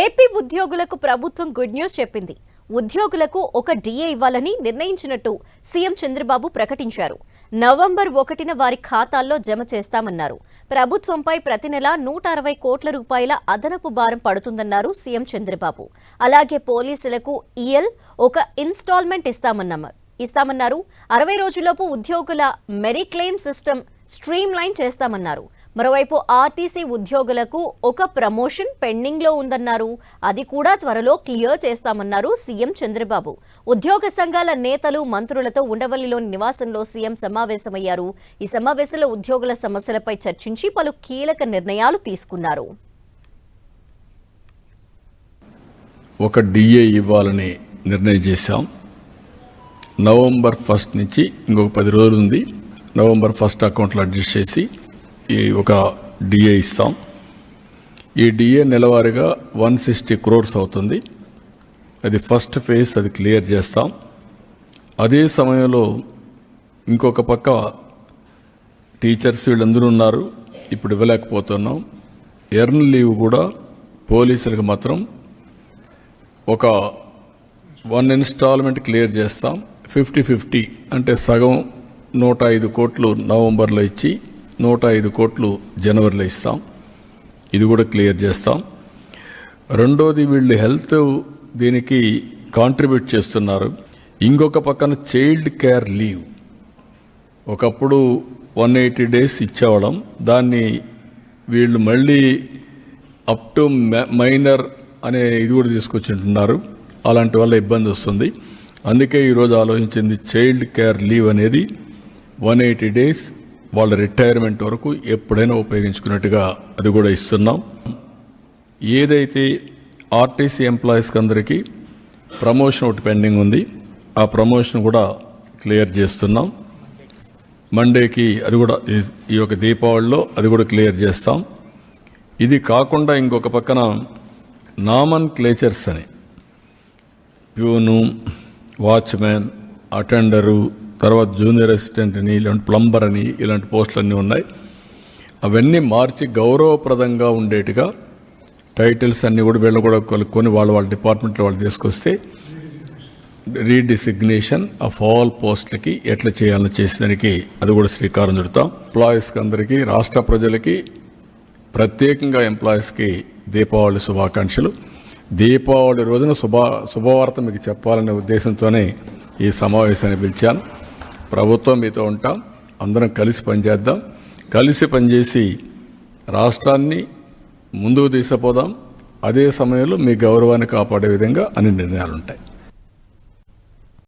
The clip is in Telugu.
ఏపీ ఉద్యోగులకు ప్రభుత్వం గుడ్ న్యూస్ చెప్పింది. ఉద్యోగులకు ఒక డిఏ ఇవ్వాలని నిర్ణయించినట్టు సీఎం చంద్రబాబు ప్రకటించారు. నవంబర్ ఒకటిన వారి ఖాతాల్లో జమ చేస్తామన్నారు. ప్రభుత్వంపై ప్రతి నెల నూట అరవై కోట్ల రూపాయల అదనపు భారం పడుతుందన్నారు సీఎం చంద్రబాబు. అలాగే పోలీసులకు ఈఎల్ ఒక ఇన్స్టాల్మెంట్ ఇస్తామన్నారు ఇస్తామన్నారు. అరవై రోజుల్లోపు ఉద్యోగుల మెరిక్లెయిమ్ సిస్టమ్ స్ట్రీమ్ లైన్ చేస్తామన్నారు. మరోవైపు ఆర్టీసీ ఉద్యోగులకు ఒక ప్రమోషన్ పెండింగ్లో ఉందన్నారు. అది కూడా త్వరలో క్లియర్ చేస్తామన్నారు సీఎం చంద్రబాబు. ఉద్యోగ సంఘాల నేతలు మంత్రులతో ఉండవల్లిలోని నివాసంలో సీఎం సమావేశమయ్యారు. ఈ సమావేశంలో ఉద్యోగుల సమస్యలపై చర్చించి పలు కీలక నిర్ణయాలు తీసుకున్నారు. ఒక డిఏ ఇవ్వాలని నిర్ణయం చేశాం. నవంబర్ ఫస్ట్ నుంచి ఇంకొక పది రోజులు ఉంది నవంబర్ ఫస్ట్ అకౌంట్లో అడ్జస్ట్ చేసి ఈ ఒక డిఏ ఇస్తాం. ఈ డిఏ నెలవారీగా వన్ సిక్స్టీ క్రోర్స్ అవుతుంది. అది ఫస్ట్ ఫేజ్ అది క్లియర్ చేస్తాం. అదే సమయంలో ఇంకొక పక్క టీచర్స్ వీళ్ళందరూ ఉన్నారు. ఇప్పుడు ఇవ్వలేకపోతున్నాం. ఎర్న్ లీవ్ కూడా పోలీసులకు మాత్రం ఒక వన్ ఇన్స్టాల్మెంట్ క్లియర్ చేస్తాం. ఫిఫ్టీ ఫిఫ్టీ అంటే సగం నూట ఐదు కోట్లు నవంబర్లో ఇచ్చి నూట ఐదు కోట్లు జనవరిలో ఇస్తాం. ఇది కూడా క్లియర్ చేస్తాం. రెండోది వీళ్ళు హెల్త్ దీనికి కాంట్రిబ్యూట్ చేస్తున్నారు. ఇంకొక పక్కన చైల్డ్ కేర్ లీవ్. ఒకప్పుడు వన్ ఎయిటీ డేస్ ఇచ్చేవడం దాన్ని వీళ్ళు మళ్ళీ అప్ టు మైనర్ అనే ఇది కూడా తీసుకొచ్చింటున్నారు అలాంటి వల్ల ఇబ్బంది వస్తుంది. అందుకే ఈరోజు ఆలోచించింది చైల్డ్ కేర్ లీవ్ అనేది వన్ ఎయిటీ డేస్ వాళ్ళ రిటైర్మెంట్ వరకు ఎప్పుడైనా ఉపయోగించుకున్నట్టుగా అది కూడా ఇస్తున్నాం. ఏదైతే ఆర్టీసీ ఎంప్లాయీస్కి అందరికీ ప్రమోషన్ ఒకటి పెండింగ్ ఉంది ఆ ప్రమోషన్ కూడా క్లియర్ చేస్తున్నాం. మండేకి అది కూడా ఈ- ఈ యొక్క దీపావళిలో అది కూడా క్లియర్ చేస్తాం. ఇది కాకుండా ఇంకొక పక్కన నామన్ క్లేచర్స్ అని. ప్యూను వాచ్మెన్ అటెండరు తర్వాత జూనియర్ అసిస్టెంట్ అని ఇలాంటి ప్లంబర్ అని ఇలాంటి పోస్టులన్నీ ఉన్నాయి. అవన్నీ మార్చి గౌరవప్రదంగా ఉండేట్టుగా టైటిల్స్ అన్నీ కూడా వీళ్ళు కూడా కొనుక్కొని వాళ్ళ వాళ్ళ డిపార్ట్మెంట్లో వాళ్ళు తీసుకొస్తే రీడిసిగ్నేషన్ ఆఫ్ ఆల్ పోస్టులకి ఎట్లా చేయాలో చేసేదానికి అది కూడా శ్రీకారం చుడతాం. ఎంప్లాయీస్కి అందరికీ రాష్ట్ర ప్రజలకి ప్రత్యేకంగా ఎంప్లాయీస్కి దీపావళి శుభాకాంక్షలు. దీపావళి రోజున శుభ శుభవార్త మీకు చెప్పాలనే ఉద్దేశంతోనే ఈ సమావేశాన్ని పిలిచాను. ప్రభుత్వం మీతో ఉంటాం. అందరం కలిసి పనిచేద్దాం. కలిసి పనిచేసి రాష్ట్రాన్ని ముందుకు తీసుకుపోదాం. అదే సమయంలో మీ గౌరవాన్ని కాపాడే విధంగా అన్ని నిర్ణయాలు ఉంటాయి.